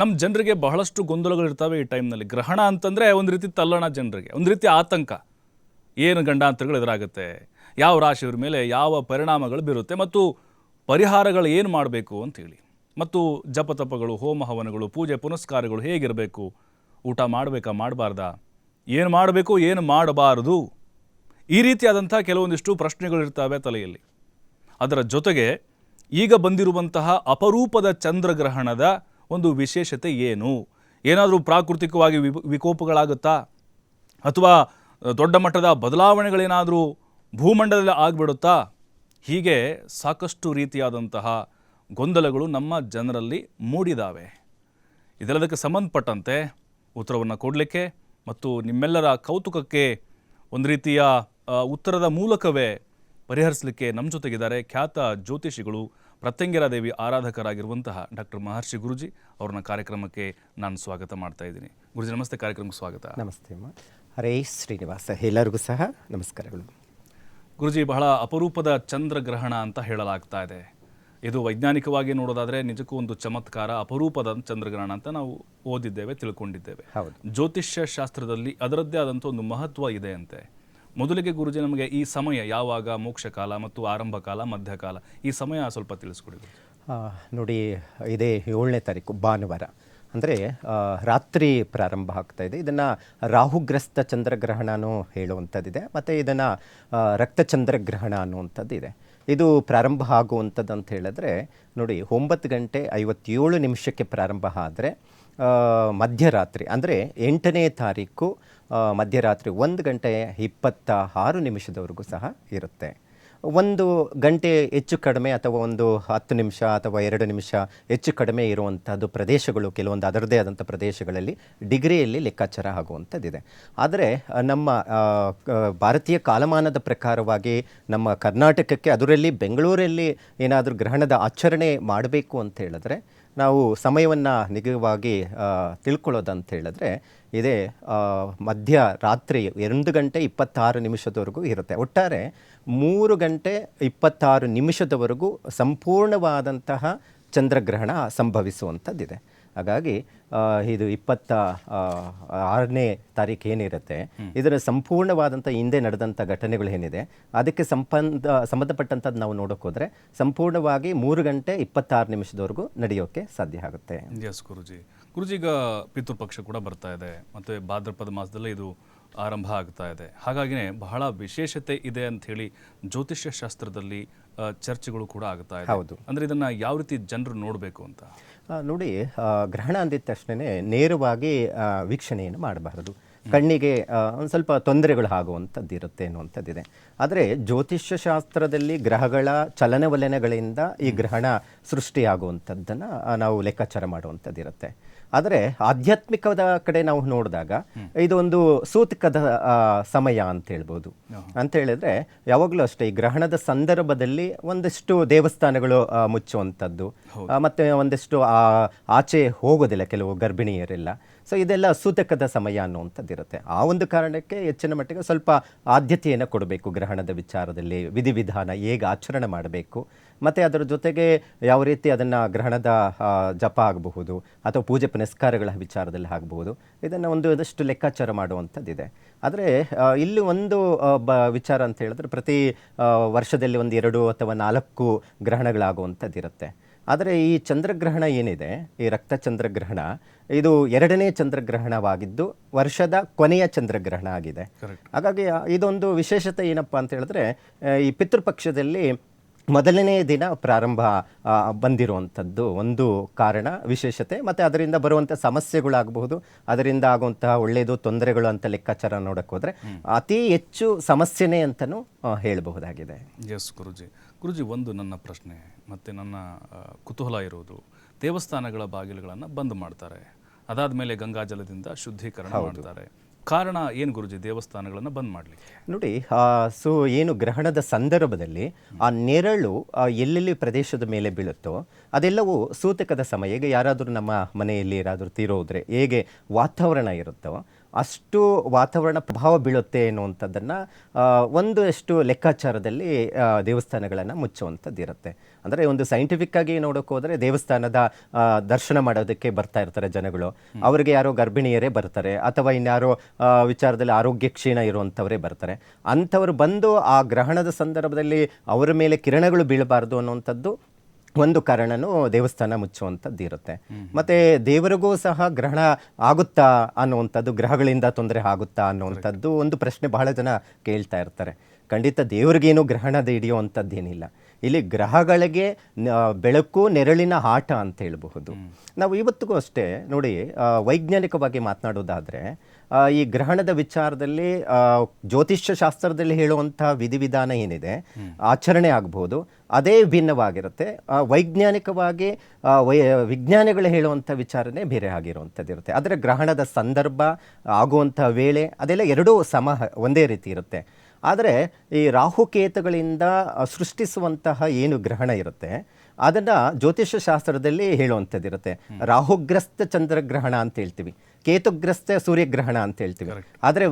ನಮ್ಮ ಜನರಿಗೆ ಬಹಳಷ್ಟು ಗೊಂದಲಗಳಿರ್ತವೆ ಈ ಟೈಮ್ನಲ್ಲಿ. ಗ್ರಹಣ ಅಂತಂದರೆ ಒಂದು ರೀತಿ ತಲ್ಲಣ ಜನರಿಗೆ, ಒಂದು ರೀತಿ ಆತಂಕ. ಏನು ಗಂಡಾಂತರಗಳು ಎದುರಾಗುತ್ತೆ, ಯಾವ ರಾಶಿಯವ್ರ ಮೇಲೆ ಯಾವ ಪರಿಣಾಮಗಳು ಬೀರುತ್ತೆ ಮತ್ತು ಪರಿಹಾರಗಳು ಏನು ಮಾಡಬೇಕು ಅಂತೇಳಿ ಮತ್ತು ಜಪತಪಗಳು ಹೋಮ ಹವನಗಳು ಪೂಜೆ ಪುನಸ್ಕಾರಗಳು ಹೇಗಿರಬೇಕು, ಊಟ ಮಾಡಬೇಕಾ, ಮಾಡಬಾರ್ದಾ, ಏನು ಮಾಡಬೇಕು, ಏನು ಮಾಡಬಾರದು, ಈ ರೀತಿಯಾದಂಥ ಕೆಲವೊಂದಿಷ್ಟು ಪ್ರಶ್ನೆಗಳಿರ್ತವೆ ತಲೆಯಲ್ಲಿ. ಅದರ ಜೊತೆಗೆ ಈಗ ಬಂದಿರುವಂತಹ ಅಪರೂಪದ ಚಂದ್ರಗ್ರಹಣದ ಒಂದು ವಿಶೇಷತೆ ಏನು? ಏನಾದರೂ ಪ್ರಾಕೃತಿಕವಾಗಿ ವಿಕೋಪಗಳಾಗುತ್ತಾ? ಅಥವಾ ದೊಡ್ಡ ಮಟ್ಟದ ಬದಲಾವಣೆಗಳೇನಾದರೂ ಭೂಮಂಡಲದಲ್ಲಿ ಆಗಿಬಿಡುತ್ತಾ? ಹೀಗೆ ಸಾಕಷ್ಟು ರೀತಿಯಾದಂತಹ ಗೊಂದಲಗಳು ನಮ್ಮ ಜನರಲ್ಲಿ ಮೂಡಿದಾವೆ. ಇದೆಲ್ಲದಕ್ಕೆ ಸಂಬಂಧಪಟ್ಟಂತೆ ಉತ್ತರವನ್ನು ಕೊಡಲಿಕ್ಕೆ ಮತ್ತು ನಿಮ್ಮೆಲ್ಲರ ಕೌತುಕಕ್ಕೆ ಒಂದು ರೀತಿಯ ಉತ್ತರದ ಮೂಲಕವೇ ಪರಿಹರಿಸಲಿಕ್ಕೆ ನಮ್ಮ ಜೊತೆಗಿದ್ದಾರೆ ಖ್ಯಾತ ಜ್ಯೋತಿಷಿಗಳು ಪ್ರತ್ಯಂಗಿರಾ ದೇವಿ ಆರಾಧಕರಾಗಿರುವಂತಹ ಡಾಕ್ಟರ್ ಮಹರ್ಷಿ ಗುರುಜಿ ಅವ್ರನ್ನ ಕಾರ್ಯಕ್ರಮಕ್ಕೆ ನಾನು ಸ್ವಾಗತ ಮಾಡ್ತಾ ಇದ್ದೀನಿ. ಗುರುಜಿ ನಮಸ್ತೆ. ಕಾರ್ಯಕ್ರಮಕ್ಕೆ ಸ್ವಾಗತ. ನಮಸ್ತೆ ಅಮ್ಮ. ಹರೇ ಶ್ರೀನಿವಾಸ. ಎಲ್ಲರಿಗೂ ಸಹ ನಮಸ್ಕಾರಗಳು. ಗುರುಜಿ ಬಹಳ ಅಪರೂಪದ ಚಂದ್ರಗ್ರಹಣ ಅಂತ ಹೇಳಲಾಗ್ತಾ ಇದೆ. ಇದು ವೈಜ್ಞಾನಿಕವಾಗಿ ನೋಡೋದಾದರೆ ನಿಜಕ್ಕೂ ಒಂದು ಚಮತ್ಕಾರ ಅಪರೂಪದ ಚಂದ್ರಗ್ರಹಣ ಅಂತ ನಾವು ಓದಿದ್ದೇವೆ ತಿಳ್ಕೊಂಡಿದ್ದೇವೆ. ಜ್ಯೋತಿಷ್ಯ ಶಾಸ್ತ್ರದಲ್ಲಿ ಅದರದ್ದೇ ಆದಂಥ ಒಂದು ಮಹತ್ವ ಇದೆ ಅಂತೆ. ಮೊದಲಿಗೆ ಗುರುಜಿ, ನಮಗೆ ಈ ಸಮಯ ಯಾವಾಗ, ಮೋಕ್ಷ ಕಾಲ ಮತ್ತು ಆರಂಭ ಕಾಲ ಮಧ್ಯಕಾಲ ಈ ಸಮಯ ಸ್ವಲ್ಪ ತಿಳಿಸ್ಕೊಡಿ ನೋಡಿ, ಇದೇ ಏಳನೇ ತಾರೀಕು, ಭಾನುವಾರ. ಅಂದರೆ ರಾತ್ರಿ ಪ್ರಾರಂಭ ಆಗ್ತಾ ಇದೆ. ಇದನ್ನು ರಾಹುಗ್ರಸ್ತ ಚಂದ್ರಗ್ರಹಣನೂ ಹೇಳುವಂಥದ್ದಿದೆ. ಮತ್ತು ಇದನ್ನು ರಕ್ತ ಚಂದ್ರಗ್ರಹಣ ಅನ್ನುವಂಥದ್ದು ಇದೆ. ಇದು ಪ್ರಾರಂಭ ಆಗುವಂಥದ್ದು ಅಂತ ಹೇಳಿದ್ರೆ, ನೋಡಿ, ಒಂಬತ್ತು ಗಂಟೆ ಐವತ್ತೇಳು ನಿಮಿಷಕ್ಕೆ ಪ್ರಾರಂಭ ಆದರೆ ಮಧ್ಯರಾತ್ರಿ, ಅಂದರೆ ಎಂಟನೇ ತಾರೀಕು ಮಧ್ಯರಾತ್ರಿ ಒಂದು ಗಂಟೆ ಇಪ್ಪತ್ತ ಆರು ನಿಮಿಷದವರೆಗೂ ಸಹ ಇರುತ್ತೆ. ಒಂದು ಗಂಟೆ ಹೆಚ್ಚು ಕಡಿಮೆ ಅಥವಾ ಒಂದು ಹತ್ತು ನಿಮಿಷ ಅಥವಾ ಎರಡು ನಿಮಿಷ ಹೆಚ್ಚು ಕಡಿಮೆ ಇರುವಂಥದ್ದು ಪ್ರದೇಶಗಳು, ಕೆಲವೊಂದು ಅದರದೇ ಆದಂಥ ಪ್ರದೇಶಗಳಲ್ಲಿ ಡಿಗ್ರಿಯಲ್ಲಿ ಲೆಕ್ಕಾಚಾರ ಆಗುವಂಥದ್ದಿದೆ. ಆದರೆ, ನಮ್ಮ ಭಾರತೀಯ ಕಾಲಮಾನದ ಪ್ರಕಾರವಾಗಿ ನಮ್ಮ ಕರ್ನಾಟಕಕ್ಕೆ, ಅದರಲ್ಲಿ ಬೆಂಗಳೂರಲ್ಲಿ ಏನಾದರೂ ಗ್ರಹಣದ ಆಚರಣೆ ಮಾಡಬೇಕು ಅಂತ ಹೇಳಿದ್ರೆ ನಾವು ಸಮಯವನ್ನು ನಿಗವಾಗಿ ತಿಳ್ಕೊಳ್ಳೋದಂತ ಹೇಳಿದ್ರೆ, ಇದೇ ಮಧ್ಯ ರಾತ್ರಿ ಎರಡು ಗಂಟೆ ಇಪ್ಪತ್ತಾರು ನಿಮಿಷದವರೆಗೂ ಇರುತ್ತೆ. ಒಟ್ಟಾರೆ ಮೂರು ಗಂಟೆ ಇಪ್ಪತ್ತಾರು ನಿಮಿಷದವರೆಗೂ ಸಂಪೂರ್ಣವಾದಂತಹ ಚಂದ್ರಗ್ರಹಣ ಸಂಭವಿಸುವಂಥದ್ದಿದೆ. ಹಾಗಾಗಿ ಇದು ಇಪ್ಪತ್ತ ಆರನೇ ತಾರೀಕು ಏನಿರುತ್ತೆ ಇದರ ಸಂಪೂರ್ಣವಾದಂಥ ಹಿಂದೆ ನಡೆದಂಥ ಘಟನೆಗಳು ಏನಿದೆ ಅದಕ್ಕೆ ಸಂಬಂಧ ಸಂಬಂಧಪಟ್ಟಂಥದ್ದು ನಾವು ನೋಡೋಕೆ ಹೋದರೆ ಸಂಪೂರ್ಣವಾಗಿ ಮೂರು ಗಂಟೆ ಇಪ್ಪತ್ತಾರು ನಿಮಿಷದವರೆಗೂ ನಡೆಯೋಕ್ಕೆ ಸಾಧ್ಯ ಆಗುತ್ತೆ. ಎಸ್ ಗುರುಜಿ. ಗುರುಜಿ ಈಗ ಪಿತೃಪಕ್ಷ ಕೂಡ ಬರ್ತಾ ಇದೆ ಮತ್ತೆ ಭಾದ್ರಪದ ಮಾಸದಲ್ಲೇ ಇದು ಆರಂಭ ಆಗ್ತಾ ಇದೆ. ಹಾಗಾಗಿನೇ ಬಹಳ ವಿಶೇಷತೆ ಇದೆ ಅಂತ ಹೇಳಿ ಜ್ಯೋತಿಷ್ಯ ಶಾಸ್ತ್ರದಲ್ಲಿ ಚರ್ಚೆಗಳು ಕೂಡ ಆಗ್ತಾ ಇದೆ. ಹೌದು. ಅಂದ್ರೆ ಇದನ್ನ ಯಾವ ರೀತಿ ಜನರು ನೋಡಬೇಕು ಅಂತ? ನೋಡಿ ಗ್ರಹಣ ಅಂದಿದ ತಕ್ಷಣ ನೇರವಾಗಿ ವೀಕ್ಷಣೆಯನ್ನು ಮಾಡಬಾರದು. ಕಣ್ಣಿಗೆ ಒಂದು ಸ್ವಲ್ಪ ತೊಂದರೆಗಳು ಆಗುವಂಥದ್ದು ಇರುತ್ತೆ ಅನ್ನುವಂಥದ್ದಿದೆ ಆದರೆ ಜ್ಯೋತಿಷ್ಯ ಶಾಸ್ತ್ರದಲ್ಲಿ ಗ್ರಹಗಳ ಚಲನವಲನಗಳಿಂದ ಈ ಗ್ರಹಣ ಸೃಷ್ಟಿಯಾಗುವಂಥದ್ದನ್ನು ನಾವು ಲೆಕ್ಕಾಚಾರ ಮಾಡುವಂಥದ್ದಿರುತ್ತೆ. ಆದರೆ ಆಧ್ಯಾತ್ಮಿಕದ ಕಡೆ ನಾವು ನೋಡಿದಾಗ ಇದೊಂದು ಸೂತಕದ ಸಮಯ ಅಂತ ಹೇಳ್ಬೋದು. ಅಂತ ಹೇಳಿದ್ರೆ ಯಾವಾಗಲೂ ಅಷ್ಟೇ ಈ ಗ್ರಹಣದ ಸಂದರ್ಭದಲ್ಲಿ ಒಂದಷ್ಟು ದೇವಸ್ಥಾನಗಳು ಮುಚ್ಚುವಂಥದ್ದು. ಮತ್ತೆ ಒಂದಷ್ಟು ಆಚೆ ಹೋಗೋದಿಲ್ಲ ಕೆಲವು ಗರ್ಭಿಣಿಯರೆಲ್ಲ. ಸೊ ಇದೆಲ್ಲ ಸೂತಕದ ಸಮಯ ಅನ್ನುವಂಥದ್ದಿರುತ್ತೆ. ಆ ಒಂದು ಕಾರಣಕ್ಕೆ ಹೆಚ್ಚಿನ ಮಟ್ಟಿಗೆ ಸ್ವಲ್ಪ ಆದ್ಯತೆಯನ್ನು ಕೊಡಬೇಕು ಗ್ರಹಣದ ವಿಚಾರದಲ್ಲಿ, ವಿಧಿವಿಧಾನ ಹೇಗೆ ಆಚರಣೆ ಮಾಡಬೇಕು. ಮತ್ತು ಅದರ ಜೊತೆಗೆ ಯಾವ ರೀತಿ ಅದನ್ನು ಗ್ರಹಣದ ಜಪ ಆಗಬಹುದು ಅಥವಾ ಪೂಜೆ ಪುನಸ್ಕಾರಗಳ ವಿಚಾರದಲ್ಲಿ ಆಗಬಹುದು. ಇದನ್ನು ಒಂದು ಇದಷ್ಟು ಲೆಕ್ಕಾಚಾರ ಮಾಡುವಂಥದ್ದಿದೆ. ಆದರೆ ಇಲ್ಲಿ ಒಂದು ಬ, ವಿಚಾರ ಅಂತ ಹೇಳಿದ್ರೆ ಪ್ರತಿ ವರ್ಷದಲ್ಲಿ ಒಂದು ಎರಡು ಅಥವಾ ನಾಲ್ಕು ಗ್ರಹಣಗಳಾಗುವಂಥದ್ದಿರುತ್ತೆ. ಆದರೆ ಈ ಚಂದ್ರಗ್ರಹಣ ಏನಿದೆ? ಈ ರಕ್ತ ಚಂದ್ರಗ್ರಹಣ ಇದು ಎರಡನೇ ಚಂದ್ರಗ್ರಹಣವಾಗಿದ್ದು ವರ್ಷದ ಕೊನೆಯ ಚಂದ್ರಗ್ರಹಣ ಆಗಿದೆ. ಹಾಗಾಗಿ ಇದೊಂದು ವಿಶೇಷತೆ ಏನಪ್ಪ ಅಂತ ಹೇಳಿದ್ರೆ ಈ ಪಿತೃಪಕ್ಷದಲ್ಲಿ ಮೊದಲನೇ ದಿನ ಪ್ರಾರಂಭ ಬಂದಿರುವಂಥದ್ದು ಒಂದು ಕಾರಣ ವಿಶೇಷತೆ. ಮತ್ತು ಅದರಿಂದ ಬರುವಂಥ ಸಮಸ್ಯೆಗಳಾಗಬಹುದು. ಅದರಿಂದ ಆಗುವಂತಹ ಒಳ್ಳೆಯದು ತೊಂದರೆಗಳು ಅಂತ ಲೆಕ್ಕಾಚಾರ ನೋಡಕ್ಕೆ ಹೋದರೆ ಅತಿ ಹೆಚ್ಚು ಸಮಸ್ಯೆನೇ ಅಂತಲೂ ಹೇಳಬಹುದಾಗಿದೆ. ಎಸ್ ಗುರುಜಿ. ಗುರುಜಿ ಒಂದು ನನ್ನ ಪ್ರಶ್ನೆ. ಮತ್ತು ನನ್ನ ಕುತೂಹಲ ಇರೋದು ದೇವಸ್ಥಾನಗಳ ಬಾಗಿಲುಗಳನ್ನು ಬಂದ್ ಮಾಡ್ತಾರೆ. ಅದಾದ ಮೇಲೆ ಗಂಗಾಜಲದಿಂದ ಶುದ್ಧೀಕರಣ ಮಾಡ್ತಾರೆ. ಕಾರಣ ಏನು ಗುರುಜಿ ದೇವಸ್ಥಾನಗಳನ್ನು ಬಂದ್ ಮಾಡಲಿ ನೋಡಿ ಸೊ ಏನು ಗ್ರಹಣದ ಸಂದರ್ಭದಲ್ಲಿ ಆ ನೆರಳು ಎಲ್ಲೆಲ್ಲಿ ಪ್ರದೇಶದ ಮೇಲೆ ಬೀಳುತ್ತೋ ಅದೆಲ್ಲವೂ ಸೂತಕದ ಸಮಯ ಈಗ ಯಾರಾದರೂ ನಮ್ಮ ಮನೆಯಲ್ಲಿ ಯಾರಾದರೂ ತೀರೋದ್ರೆ ಹೇಗೆ ವಾತಾವರಣ ಇರುತ್ತೋ ಅಷ್ಟು ವಾತಾವರಣ ಪ್ರಭಾವ ಬೀಳುತ್ತೆ ಎನ್ನುವಂಥದ್ದನ್ನು ಒಂದು ಎಷ್ಟು ಲೆಕ್ಕಾಚಾರದಲ್ಲಿ ದೇವಸ್ಥಾನಗಳನ್ನು ಮುಚ್ಚುವಂಥದ್ದು ಇರುತ್ತೆ. ಅಂದರೆ ಒಂದು ಸೈಂಟಿಫಿಕ್ ಆಗಿ ನೋಡೋಕೆ ಹೋದರೆ ದೇವಸ್ಥಾನದ ದರ್ಶನ ಮಾಡೋದಕ್ಕೆ ಬರ್ತಾ ಇರ್ತಾರೆ ಜನಗಳು. ಅವರಿಗೆ ಯಾರೋ ಗರ್ಭಿಣಿಯರೇ ಬರ್ತಾರೆ ಅಥವಾ ಇನ್ಯಾರೋ ವಿಚಾರದಲ್ಲಿ ಆರೋಗ್ಯ ಕ್ಷೀಣ ಇರುವಂಥವರೇ ಬರ್ತಾರೆ. ಅಂಥವ್ರು ಬಂದು ಆ ಗ್ರಹಣದ ಸಂದರ್ಭದಲ್ಲಿ ಅವರ ಮೇಲೆ ಕಿರಣಗಳು ಬೀಳಬಾರ್ದು ಅನ್ನುವಂಥದ್ದು ಒಂದು ಕಾರಣನೂ ದೇವಸ್ಥಾನ ಮುಚ್ಚುವಂಥದ್ದು ಇರುತ್ತೆ. ಮತ್ತೆ ದೇವರಿಗೂ ಸಹ ಗ್ರಹಣ ಆಗುತ್ತಾ ಅನ್ನುವಂಥದ್ದು ಗ್ರಹಗಳಿಂದ ತೊಂದರೆ ಆಗುತ್ತಾ ಅನ್ನುವಂಥದ್ದು ಒಂದು ಪ್ರಶ್ನೆ ಬಹಳ ಜನ ಕೇಳ್ತಾ ಇರ್ತಾರೆ. ಖಂಡಿತ ದೇವ್ರಿಗೇನು ಗ್ರಹಣದ ಹಿಡಿಯುವಂಥದ್ದೇನಿಲ್ಲ. ಇಲ್ಲಿ ಗ್ರಹಗಳಿಗೆ ಬೆಳಕು ನೆರಳಿನ ಆಟ ಅಂತ ಹೇಳಬಹುದು. ನಾವು ಇವತ್ತಿಗೂ ಅಷ್ಟೇ ನೋಡಿ ವೈಜ್ಞಾನಿಕವಾಗಿ ಮಾತನಾಡೋದಾದ್ರೆ ಈ ಗ್ರಹಣದ ವಿಚಾರದಲ್ಲಿ ಜ್ಯೋತಿಷ್ಯ ಶಾಸ್ತ್ರದಲ್ಲಿ ಹೇಳುವಂತಹ ವಿಧಿವಿಧಾನ ಏನಿದೆ ಆಚರಣೆ ಆಗಬಹುದು ಅದೇ ಭಿನ್ನವಾಗಿರುತ್ತೆ. ವೈಜ್ಞಾನಿಕವಾಗಿ ವೈ ವಿಜ್ಞಾನಿಗಳು ಹೇಳುವಂಥ ವಿಚಾರನೇ ಬೇರೆ ಆಗಿರುವಂಥದ್ದು ಇರುತ್ತೆ ಆದರೆ ಗ್ರಹಣದ ಸಂದರ್ಭ ಆಗುವಂಥ ವೇಳೆ ಅದೆಲ್ಲ ಎರಡೂ ಸಮ ಒಂದೇ ರೀತಿ ಇರುತ್ತೆ. ಆದರೆ ಈ ರಾಹುಕೇತುಗಳಿಂದ ಸೃಷ್ಟಿಸುವಂತಹ ಏನು ಗ್ರಹಣ ಇರುತ್ತೆ ಅದನ್ನು ಜ್ಯೋತಿಷ್ಯ ಶಾಸ್ತ್ರದಲ್ಲಿ ಹೇಳುವಂಥದ್ದು ಇರುತ್ತೆ ರಾಹುಗ್ರಸ್ತ ಚಂದ್ರಗ್ರಹಣ ಅಂತ ಹೇಳ್ತೀವಿ. ಕೇತುಗ್ರಸ್ತ ಸೂರ್ಯಗ್ರಹಣ ಅಂತ ಹೇಳ್ತೀವಿ. ಆದರೆ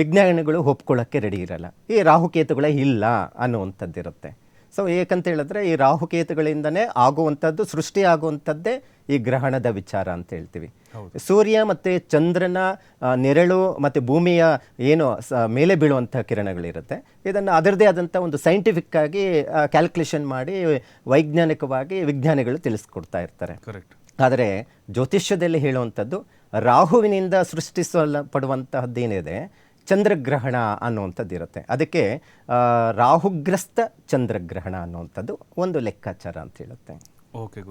ವಿಜ್ಞಾನಿಗಳು ಒಪ್ಕೊಳ್ಳೋಕ್ಕೆ ರೆಡಿ ಇರಲ್ಲ. ಈ ರಾಹುಕೇತುಗಳೇ ಇಲ್ಲ ಅನ್ನುವಂಥದ್ದು ಇರುತ್ತೆ ಸೊ ಏಕಂತ ಹೇಳಿದ್ರೆ ಈ ರಾಹುಕೇತುಗಳಿಂದನೇ ಆಗುವಂಥದ್ದು ಸೃಷ್ಟಿ ಆಗುವಂಥದ್ದೇ ಈ ಗ್ರಹಣದ ವಿಚಾರ ಅಂತ ಹೇಳ್ತೀವಿ. ಸೂರ್ಯ ಮತ್ತು ಚಂದ್ರನ ನೆರಳು ಮತ್ತು ಭೂಮಿಯ ಏನು ಸ ಮೇಲೆ ಬೀಳುವಂಥ ಕಿರಣಗಳಿರುತ್ತೆ. ಇದನ್ನು ಅದರದೇ ಆದಂಥ ಒಂದು ಸೈಂಟಿಫಿಕ್ ಆಗಿ ಕ್ಯಾಲ್ಕುಲೇಷನ್ ಮಾಡಿ ವೈಜ್ಞಾನಿಕವಾಗಿ ವಿಜ್ಞಾನಿಗಳು ತಿಳಿಸ್ಕೊಡ್ತಾ ಇರ್ತಾರೆ. ಕರೆಕ್ಟ್ ಆದರೆ ಜ್ಯೋತಿಷ್ಯದಲ್ಲಿ ಹೇಳುವಂಥದ್ದು ರಾಹುವಿನಿಂದ ಸೃಷ್ಟಿಸಲ್ಪಡುವಂತಹದ್ದೇನಿದೆ? ಚಂದ್ರಗ್ರಹಣ ಅನ್ನುವಂಥದ್ದು ಇರುತ್ತೆ ಅದಕ್ಕೆ ರಾಹುಗ್ರಸ್ತ ಚಂದ್ರಗ್ರಹಣ ಅನ್ನುವಂಥದ್ದು ಒಂದು ಲೆಕ್ಕಾಚಾರ ಅಂತ ಹೇಳುತ್ತೆ. ಓಕೆ